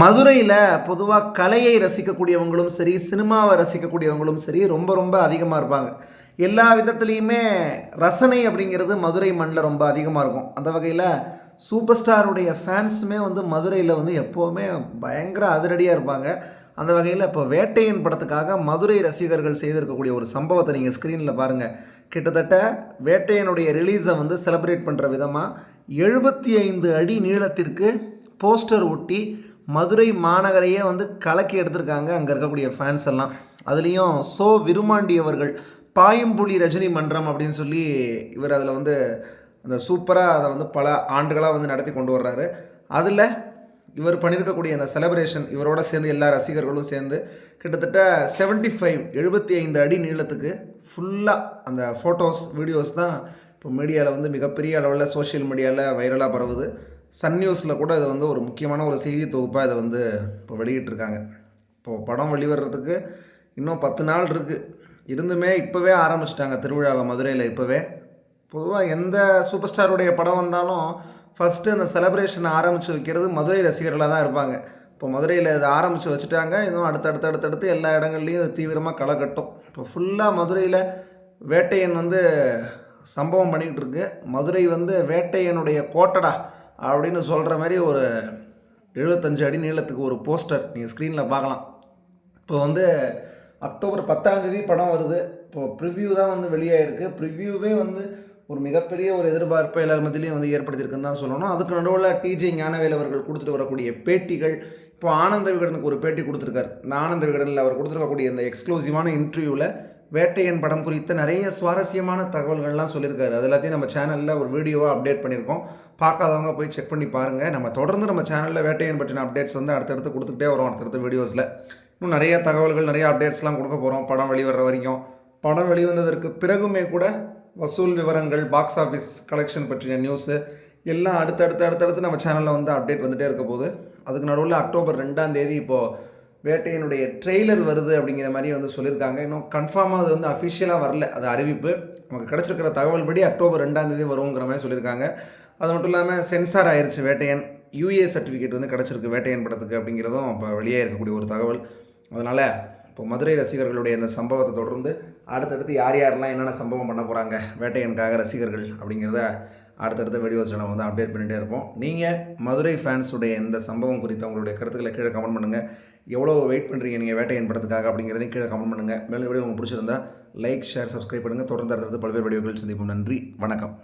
மதுரையில் பொதுவாக கலையை ரசிக்கக்கூடியவங்களும் சரி சினிமாவை ரசிக்கக்கூடியவங்களும் சரி ரொம்ப ரொம்ப அதிகமாக இருப்பாங்க. எல்லா விதத்துலேயுமே ரசனை அப்படிங்கிறது மதுரை மண்ணில் ரொம்ப அதிகமாக இருக்கும். அந்த வகையில் சூப்பர் ஸ்டாருடைய ஃபேன்ஸுமே வந்து மதுரையில் வந்து எப்போவுமே பயங்கர அதிரடியாக இருப்பாங்க. அந்த வகையில் இப்போ வேட்டையன் படத்துக்காக மதுரை ரசிகர்கள் செய்திருக்கக்கூடிய ஒரு சம்பவத்தை நீங்கள் ஸ்க்ரீனில் பாருங்கள் கிட்டத்தட்ட வேட்டையனுடைய ரிலீஸை வந்து செலிப்ரேட் பண்ணுற விதமாக எழுபத்தி ஐந்து அடி நீளத்திற்கு போஸ்டர் ஒட்டி மதுரை மாநகரையே வந்து கலக்கி எடுத்திருக்காங்க. அங்கே இருக்கக்கூடிய ஃபேன்ஸ் எல்லாம். அதுலேயும் சோ விருமாண்டி அவர்கள் பாயம்புலி ரஜினி மன்றம் அப்படின்னு சொல்லி இவர் அதில் வந்து அந்த சூப்பராக அதை வந்து பல ஆண்டுகளாக வந்து நடத்தி கொண்டு வர்றாரு. அதில் இவர் பண்ணியிருக்கக்கூடிய அந்த செலப்ரேஷன் இவரோட சேர்ந்து எல்லா ரசிகர்களும் சேர்ந்து கிட்டத்தட்ட 75 ஃபைவ் எழுபத்தி ஐந்து அடி நீளத்துக்கு ஃபுல்லாக அந்த ஃபோட்டோஸ் வீடியோஸ் தான் இப்போ மீடியாவில் வந்து மிகப்பெரிய அளவில் சோஷியல் மீடியாவில் வைரலாக பரவுது. சன் நியூஸில் கூட இது வந்து ஒரு முக்கியமான ஒரு செய்தி தொகுப்பாக இதை வந்து இப்போ வெளியிட்டிருக்காங்க. இப்போது படம் வெளிவரத்துக்கு இன்னும் பத்து நாள் இருக்குது இருந்துமே இப்போவே ஆரம்பிச்சிட்டாங்க திருவிழாவை மதுரையில் இப்போவே. பொதுவாக எந்த சூப்பர் ஸ்டாருடைய படம் வந்தாலும் ஃபஸ்ட்டு அந்த செலப்ரேஷனை ஆரம்பித்து வைக்கிறது மதுரை ரசிகர்களாக தான் இருப்பாங்க. இப்போ மதுரையில் இதை ஆரம்பித்து வச்சுட்டாங்க. இன்னும் அடுத்தடுத்து அடுத்தடுத்து எல்லா இடங்கள்லையும் இது தீவிரமாக களை கட்டும் இப்போ ஃபுல்லாக மதுரையில் வேட்டையன் வந்து சம்பவம் பண்ணிக்கிட்டு இருக்கு. மதுரை வந்து வேட்டையனுடைய கோட்டடா அப்படின்னு சொல்கிற மாதிரி ஒரு எழுபத்தஞ்சு அடி நீளத்துக்கு ஒரு போஸ்டர் நீங்கள் ஸ்க்ரீனில் பார்க்கலாம். இப்போ வந்து அக்டோபர் பத்தாம் தேதி படம் வருது. இப்போ ப்ரிவ்யூ தான் வந்து வெளியாகிருக்கு ப்ரிவ்யூவே வந்து ஒரு மிகப்பெரிய ஒரு எதிர்பார்ப்பை எல்லார் மத்தியிலையும் வந்து ஏற்படுத்தியிருக்குன்னு தான் சொல்லணும். அதுக்கு நடுவில் டிஜே ஞானவேல் அவர்கள் கொடுத்துட்டு வரக்கூடிய பேட்டிகள் இப்போ ஆனந்த விகடனுக்கு ஒரு பேட்டி கொடுத்துருக்காரு. இந்த ஆனந்த விகடனில் அவர் கொடுத்துருக்கக்கூடிய இந்த எக்ஸ்க்ளூசிவான இன்டர்வியூவில் வேட்டையன் படம் குறித்த நிறைய சுவாரஸ்யமான தகவல்கள்லாம் சொல்லியிருக்காரு. அது எல்லாத்தையும் நம்ம சேனலில் ஒரு வீடியோவாக அப்டேட் பண்ணியிருக்கோம். பார்க்காதவங்க போய் செக் பண்ணி பாருங்கள் நம்ம தொடர்ந்து நம்ம சேனலில் வேட்டையன் பற்றின அப்டேட்ஸ் வந்து அடுத்தடுத்து கொடுத்துக்கிட்டே வரோம் அடுத்தடுத்த வீடியோஸில் இன்னும் நிறைய தகவல்கள் நிறைய அப்டேட்ஸ்லாம் கொடுக்க போகிறோம் படம் வெளிவர வரைக்கும். படம் வெளிவந்ததற்கு பிறகுமே கூட வசூல் விவரங்கள் பாக்ஸ் ஆஃபீஸ் கலெக்ஷன் பற்றின நியூஸு எல்லாம் அடுத்தடுத்து அடுத்தடுத்து நம்ம சேனலில் வந்து அப்டேட் வந்துகிட்டே இருக்க போகுது. அதுக்கு நடுவில் அக்டோபர் ரெண்டாம் தேதி இப்போது வேட்டையனுடைய ட்ரெய்லர் வருது அப்படிங்கிற மாதிரி வந்து சொல்லியிருக்காங்க. இன்னும் கன்ஃபார்மாக அது வந்து அஃபிஷியலாக வரல. அது அறிவிப்பு. நமக்கு கிடச்சிருக்கிற தகவல் படி அக்டோபர் ரெண்டாம் தேதி வருங்கிற மாதிரி சொல்லியிருக்காங்க. அது மட்டும் இல்லாமல் சென்சார் ஆயிடுச்சு வேட்டையன். யூஏ சர்டிஃபிகேட் வந்து கிடச்சிருக்கு வேட்டையன் படத்துக்கு அப்படிங்கிறதும் இப்போ வெளியே இருக்கக்கூடிய ஒரு தகவல். அதனால் இப்போ மதுரை ரசிகர்களுடைய இந்த சம்பவத்தை தொடர்ந்து அடுத்தடுத்து யார் யாரெல்லாம் என்னென்ன சம்பவம் பண்ண போகிறாங்க வேட்டையனுக்காக ரசிகர்கள் அப்படிங்கிறத அடுத்தடுத்த வீடியோஸ் நம்ம வந்து அப்டேட் பண்ணிகிட்டே இருப்போம். நீங்கள் மதுரை ஃபேன்ஸுடைய இந்த சம்பவம் குறித்த உங்களுடைய கருத்துக்களை கீழே கமெண்ட் பண்ணுங்கள் எவ்வளோ வெயிட் பண்ணுறீங்க நீங்கள் வேட்டையன் படத்துக்காக அப்படிங்கிறதையும் கீழே கமெண்ட் பண்ணுங்கள் மேலும் வீடியோ உங்களுக்கு பிடிச்சிருந்தா லைக் ஷேர் சப்ஸ்கிரைப் பண்ணுங்கள் தொடர்ந்து அடுத்தடுத்து பல்வேறு வீடியோக்கள் சந்திப்போம். நன்றி. வணக்கம்.